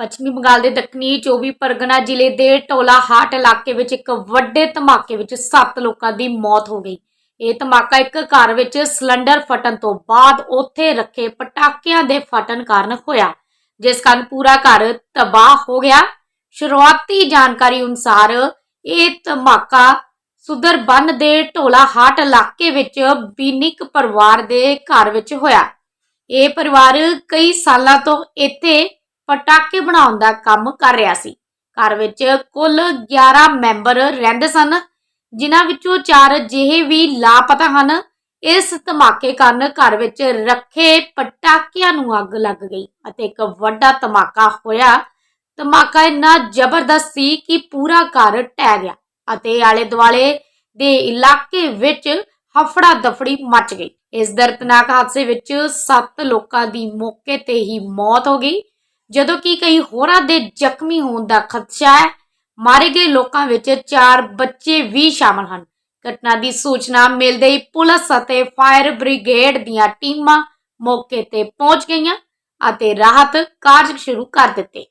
ਪੱਛਮੀ ਬੰਗਾਲ ਦੇ ਦੱਖਣੀ 24 ਪਰਗਨਾ ਜ਼ਿਲ੍ਹੇ ਦੇ ਟੋਲਾ ਹਾਟ ਇਲਾਕੇ ਵਿੱਚ ਇੱਕ ਵੱਡੇ ਧਮਾਕੇ ਵਿੱਚ 7 ਲੋਕਾਂ ਦੀ ਮੌਤ ਹੋ ਗਈ। ਇਹ ਧਮਾਕਾ ਇੱਕ ਘਰ ਵਿੱਚ ਸਿਲੰਡਰ ਫਟਣ ਤੋਂ ਬਾਅਦ ਉੱਥੇ ਰੱਖੇ ਪਟਾਕਿਆਂ ਦੇ ਫਟਣ ਕਾਰਨ ਹੋਇਆ, ਜਿਸ ਕਾਰਨ ਪੂਰਾ ਘਰ ਤਬਾਹ ਹੋ ਗਿਆ। ਸ਼ੁਰੂਆਤੀ ਜਾਣਕਾਰੀ ਅਨੁਸਾਰ ਇਹ ਧਮਾਕਾ ਸੁਦਰਬਨ ਦੇ ਢੋਲਾ ਹਾਟ ਇਲਾਕੇ ਵਿੱਚ ਬੀਨਿਕ ਪਰਿਵਾਰ ਦੇ ਘਰ ਵਿੱਚ ਹੋਇਆ। ਇਹ ਪਰਿਵਾਰ ਕਈ ਸਾਲਾਂ ਤੋਂ ਇੱਥੇ ਪਟਾਕੇ ਬਣਾਉਣ ਦਾ ਕੰਮ ਕਰ ਰਿਹਾ ਸੀ। ਘਰ ਵਿੱਚ ਕੁੱਲ 11 ਮੈਂਬਰ ਰਹਿੰਦੇ ਸਨ, ਜਿਨ੍ਹਾਂ ਵਿੱਚੋਂ 4 ਜਿਹੇ ਵੀ ਲਾਪਤਾ ਹਨ। ਇਸ ਧਮਾਕੇ ਕਾਰਨ ਘਰ ਵਿੱਚ ਰੱਖੇ ਪਟਾਕਿਆਂ ਨੂੰ ਅੱਗ ਲੱਗ ਗਈ ਅਤੇ ਇੱਕ ਵੱਡਾ ਧਮਾਕਾ ਹੋਇਆ। ਧਮਾਕਾ ਇੰਨਾ ਜ਼ਬਰਦਸਤ ਸੀ ਕਿ ਪੂਰਾ ਘਰ ਟਹਿ ਗਿਆ ਅਤੇ ਆਲੇ ਦੁਆਲੇ ਦੇ ਇਲਾਕੇ ਵਿੱਚ ਹਫੜਾ ਦਫੜੀ ਮਚ ਗਈ। ਇਸ ਦਰਦਨਾਕ ਹਾਦਸੇ ਵਿੱਚ 7 ਲੋਕਾਂ ਦੀ ਮੌਕੇ ਤੇ ਹੀ ਮੌਤ ਹੋ ਗਈ। ਜਦੋਂ ਕਿ ਕਈ ਹੋਰਾਂ ਦੇ ਜ਼ਖਮੀ ਹੋਣ ਦਾ ਖਦਸ਼ਾ ਹੈ, ਮਾਰੇ ਗਏ ਲੋਕਾਂ ਵਿੱਚ ਚਾਰ ਬੱਚੇ ਵੀ ਸ਼ਾਮਲ ਹਨ। ਘਟਨਾ ਦੀ ਸੂਚਨਾ ਮਿਲਦੇ ਹੀ ਪੁਲਿਸ ਅਤੇ ਫਾਇਰ ਬ੍ਰਿਗੇਡ ਦੀਆਂ ਟੀਮਾਂ ਮੌਕੇ ਤੇ ਪਹੁੰਚ ਗਈਆਂ ਅਤੇ ਰਾਹਤ ਕਾਰਜ ਸ਼ੁਰੂ ਕਰ ਦਿੱਤੇ।